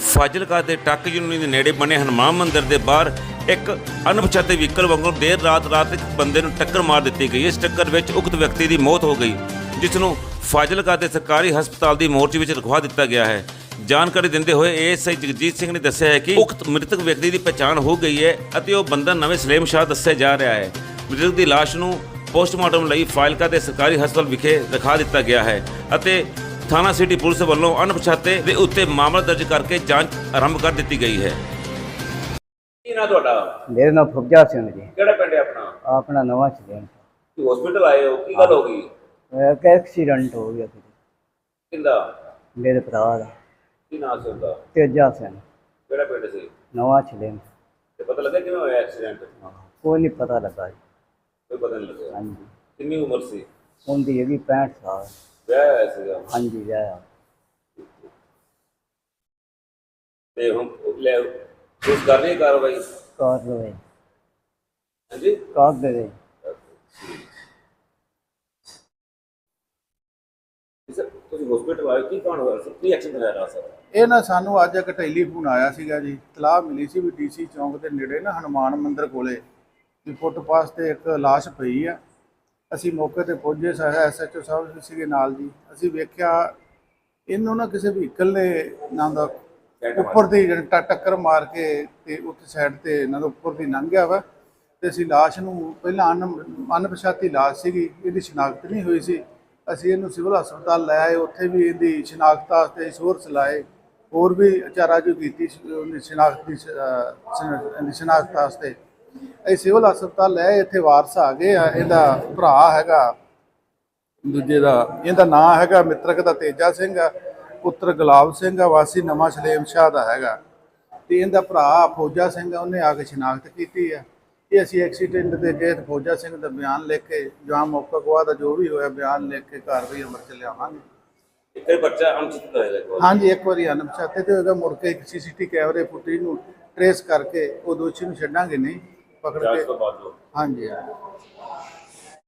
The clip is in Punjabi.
ਫਾਜ਼ਿਲਕਾ ਦੇ ਟੱਕ ਯੂਨੀਅਨ ਦੇ ਨੇੜੇ ਬਣੇ ਹਨੂਮਾਨ ਮੰਦਿਰ ਦੇ ਬਾਹਰ ਇੱਕ ਅਣਪਛਾਤੇ ਵਹੀਕਲ ਵਾਂਗੂ ਦੇਰ ਰਾਤ ਰਾਤ ਇੱਕ ਬੰਦੇ ਨੂੰ ਟੱਕਰ ਮਾਰ ਦਿੱਤੀ ਗਈ। ਇਸ ਟੱਕਰ ਵਿੱਚ ਉਕਤ ਵਿਅਕਤੀ ਦੀ ਮੌਤ ਹੋ ਗਈ ਜਿਸ ਨੂੰ ਫਾਜ਼ਿਲਕਾ ਦੇ ਸਰਕਾਰੀ ਹਸਪਤਾਲ ਦੀ ਮੋਰਚੀ ਵਿੱਚ ਰਖਵਾ ਦਿੱਤਾ ਗਿਆ ਹੈ। ਜਾਣਕਾਰੀ ਦਿੰਦੇ ਹੋਏ ਏਐਸਆਈ ਜਗਜੀਤ ਸਿੰਘ ਨੇ ਦੱਸਿਆ ਹੈ ਕਿ ਉਕਤ ਮ੍ਰਿਤਕ ਵਿਅਕਤੀ ਦੀ ਪਛਾਣ ਹੋ ਗਈ ਹੈ ਅਤੇ ਉਹ ਬੰਦਾ ਨਵੇਂ ਸਲੇਮ ਸ਼ਾਹ ਦੱਸਿਆ ਜਾ ਰਿਹਾ ਹੈ। ਮ੍ਰਿਤਕ ਦੀ ਲਾਸ਼ ਨੂੰ ਪੋਸਟਮਾਰਟਮ ਲਈ ਫਾਜ਼ਿਲਕਾ ਦੇ ਸਰਕਾਰੀ ਹਸਪਤਾਲ ਵਿਖੇ ਰਖਾ ਦਿੱਤਾ ਗਿਆ ਹੈ ਅਤੇ ਥਾਣਾ ਸਿਟੀ ਪੁਲਿਸ ਵੱਲੋਂ ਅਣਪਛਾਤੇ ਦੇ ਉੱਤੇ ਮਾਮਲਾ ਦਰਜ ਕਰਕੇ ਜਾਂਚ ਆਰੰਭ ਕਰ ਦਿੱਤੀ ਗਈ ਹੈ। ਕੀ ਨਾ ਤੁਹਾਡਾ? ਮੇਰਾ ਨਾਮ ਫੁੱਜਾ ਸਿੰਘ ਜੀ। ਕਿਹੜਾ ਪਿੰਡ ਹੈ ਆਪਣਾ? ਆਪਣਾ ਨਵਾਂ ਚਲੇ ਤੁਸੀਂ ਹਸਪੀਟਲ ਆਏ ਹੋ ਕੀ ਗੱਲ ਹੋ ਗਈ? ਇੱਕ ਐਕਸੀਡੈਂਟ ਹੋ ਗਿਆ ਸੀ। ਕਿੰਦਾ? ਮੇਰੇ ਭਰਾ ਦਾ। ਕੀ ਨਾਮ ਸੀ ਉਹਦਾ? ਤੇਜਾ ਸਿੰਘ। ਕਿਹੜਾ ਪਿੰਡ ਸੀ? ਨਵਾਂ ਚਲੇ ਤੇ ਪਤਾ ਲੱਗਾ ਕਿਵੇਂ ਹੋਇਆ ਐਕਸੀਡੈਂਟ? ਕੋਈ ਨਹੀਂ ਪਤਾ ਲੱਗਾ ਜੀ। ਕੋਈ ਪਤਾ ਨਹੀਂ ਲੱਗਿਆ। ਹਾਂਜੀ। ਕਿੰਨੀ ਉਮਰ ਸੀ? ਉਹਦੀ ਹੈਗੀ 65 ਸਾਲ। ਵਿਆਹ ਹੋਇਆ ਸੀਗਾ। ਹਾਂਜੀ ਵਿਆਹ ਤੇ ਹੁਣ ਲੈ ਕੁਝ ਕਰ ਰਹੀ ਹੈ ਕਾਰਵਾਈ? ਕਾਰ ਦੇ ਹਾਂਜੀ? ਕਾਰ ਦੇ ਸਰ ਤੁਸੀਂ ਹਸਪੀਟਲ ਆਏ ਕੀ ਕਾਣ ਹੋਇਆ ਸਰ ਕੀ ਐਕਸੀਡੈਂਟ ਹੋਇਆ ਰਾਤ ਸਰ ਇਹ ਨਾ ਸਾਨੂੰ ਅੱਜ ਇੱਕ ਟੈਲੀਫੋਨ ਆਇਆ ਸੀਗਾ ਜੀ। ਤਲਾਹ ਮਿਲੀ ਸੀ ਵੀ ਡੀਸੀ ਚੌਂਕ ਦੇ ਨੇੜੇ ਨਾ ਹਨੂਮਾਨ ਮੰਦਿਰ ਕੋਲੇ। ਵੀ ਫੁੱਟਪਾਥ ਤੇ ਇੱਕ ਲਾਸ਼ ਪਈ ਆ। ਅਸੀਂ ਮੌਕੇ ਤੇ ਪਹੁੰਚੇ ਸਾਰਾ ਐਸਐਚਓ ਸਾਹਿਬ ਵੀ ਸੀਗੇ ਨਾਲ ਜੀ। ਅਸੀਂ ਵੇਖਿਆ, ਇਹਨੂੰ ਨਾ ਕਿਸੇ ਵਹੀਕਲ ਨੇ ਨਾ ਦਾ ਉੱਪਰ ਦੀ ਜਿਹੜੀ ਟ- ਟੱਕਰ ਮਾਰ ਕੇ ਤੇ ਉੱਥੇ ਸਾਈਡ ਤੇ ਇਹਨਾਂ ਦਾ ਉੱਪਰ ਦੀ ਲੰਘਿਆ ਵਾ ਤੇ ਅਸੀਂ ਲਾਸ਼ ਨੂੰ ਪਹਿਲਾਂ ਅਨ, ਅਣਪਛਾਤੀ ਲਾਸ਼ ਸੀਗੀ, ਇਹਦੀ ਸ਼ਨਾਖਤ ਨਹੀਂ ਹੋਈ ਸੀ। ਅਸੀਂ ਇਹਨੂੰ ਸਿਵਲ ਹਸਪਤਾਲ ਲੈ ਆਏ, ਉੱਥੇ ਵੀ ਇਹਦੀ ਸ਼ਨਾਖਤ ਵਾਸਤੇ ਸੋਰਸ ਲਾਏ, ਹੋਰ ਵੀ ਚਾਰਾ ਜੋ ਕੀਤੀ ਸ਼ਨਾਖਤ ਦੀ ਸ਼ਨਾਖਤ ਵਾਸਤੇ। ਅਸੀਂ ਸਿਵਲ ਹਸਪਤਾਲ ਲੈ ਆਏ, ਇੱਥੇ ਵਾਰਸ ਆ ਗਏ ਆ ਇਹਦਾ ਭਰਾ ਹੈਗਾ ਦੂਜੇ ਦਾ ਇਹਦਾ ਨਾਂ ਹੈਗਾ ਮਿੱਤਰਕ ਦਾ ਤੇਜਾ ਸਿੰਘ ਆ ਪੁੱਤਰ ਗੁਲਾਬ ਸਿੰਘ ਆ ਵਾਸੀ ਨਵਾਂ ਸਲੇਮ ਸ਼ਾਹ ਦਾ ਹੈਗਾ। ਤੇ ਇਹਦਾ ਭਰਾ ਫੌਜਾ ਸਿੰਘ ਆ ਉਹਨੇ ਆ ਕੇ ਸ਼ਨਾਖਤ ਕੀਤੀ ਆ। ਇਹ ਅਸੀਂ ਐਕਸੀਡੈਂਟ ਦੇ ਤੇ ਫੌਜਾ ਸਿੰਘ ਦਾ ਬਿਆਨ ਲਿਖ ਕੇ ਜਾਂ ਮੌਕਾ ਗਵਾਹ ਦਾ ਜੋ ਵੀ ਹੋਇਆ ਬਿਆਨ ਲਿਖ ਕੇ ਕਾਰਵਾਈ ਅਮਰ ਚ ਲਿਆਵਾਂਗੇ। ਇੱਕ ਵਾਰੀ ਬੱਚਾ ਅਣਚਿਤ ਹੋਏਗਾ ਇੱਕ ਹਾਂਜੀ ਇੱਕ ਵਾਰੀ ਅਨਪਛਾਤੇ ਤੇ ਹੋਏਗਾ ਮੁੜ ਕੇ ਸੀਸੀਟੀ ਕੈਮਰੇ ਫੁਟੇਜ ਨੂੰ ਟਰੇਸ ਕਰਕੇ ਉਹ ਦੋਸ਼ੀ ਨੂੰ ਛੱਡਾਂਗੇ ਨਹੀਂ। ਪਕੜ ਜਾਂਚ ਕੇ ਤੋਂ ਬਾਅਦ ਲੋ ਹਾਂਜੀ ਹਾਂਜੀ।